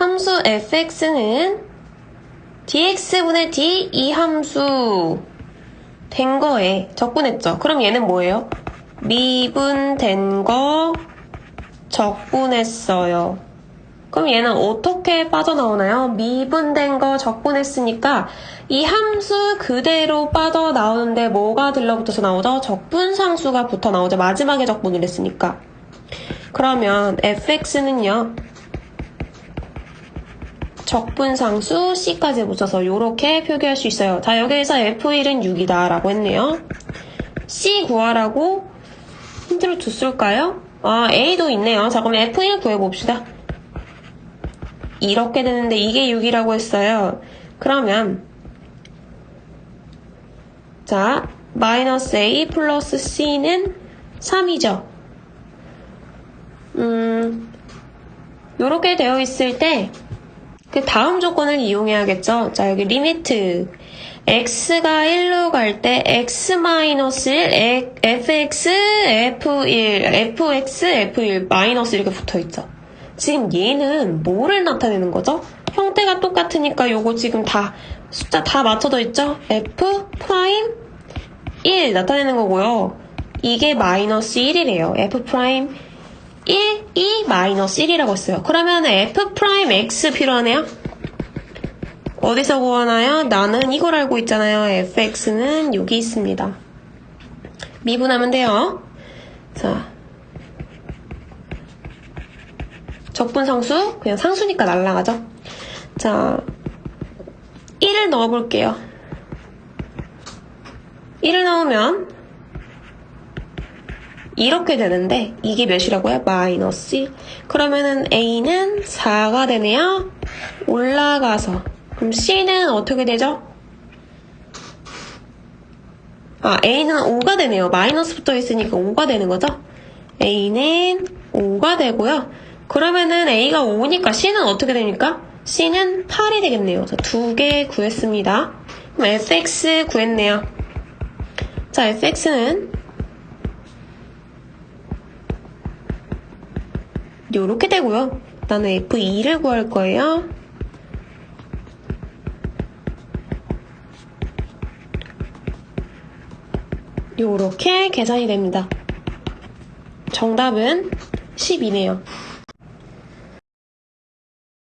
함수 fx는 dx분의 d 이 함수 된 거에 적분했죠. 그럼 얘는 뭐예요? 미분된 거 적분했어요. 그럼 얘는 어떻게 빠져나오나요? 미분된 거 적분했으니까 이 함수 그대로 빠져나오는데 뭐가 들러붙어서 나오죠? 적분상수가 붙어 나오죠. 마지막에 적분을 했으니까. 그러면 fx는요. 적분상수 c까지 붙여서 이렇게 표기할 수 있어요. 자 여기에서 f1은 6이다 라고 했네요. c 구하라고 힌트를 줬을까요? 아 a도 있네요. 자 그럼 f1 구해봅시다. 이렇게 되는데 이게 6이라고 했어요. 그러면 자 마이너스 a 플러스 c는 3이죠. 음 요렇게 되어 있을 때 그 다음 조건을 이용해야겠죠. 자, 여기 리미트. x가 1로 갈 때 x 마이너스 1, fx, f1, fx, f1 마이너스 이렇게 붙어 있죠. 지금 얘는 뭐를 나타내는 거죠? 형태가 똑같으니까 요거 지금 다 숫자 다 맞춰져 있죠? f 프라임 1 나타내는 거고요. 이게 마이너스 1이래요. f 프라임 1, 2, 마이너스 1이라고 했어요. 그러면 f 프라임 x 필요하네요? 어디서 구하나요? 나는 이걸 알고 있잖아요. fx는 여기 있습니다. 미분하면 돼요. 자. 적분상수? 그냥 상수니까 날라가죠. 자. 1을 넣어볼게요. 1을 넣으면 이렇게 되는데 이게 몇이라고요? 마이너스 1. 그러면은 A는 4가 되네요. 올라가서 그럼 C는 어떻게 되죠? 아 A는 5가 되네요. 마이너스 붙어 있으니까 5가 되는 거죠? A는 5가 되고요. 그러면은 A가 5니까 C는 어떻게 됩니까? C는 8이 되겠네요. 두개 구했습니다. 그럼 fx 구했네요. 자, fx는 요렇게 되고요. 나는 F2를 구할 거예요. 요렇게 계산이 됩니다. 정답은 12네요.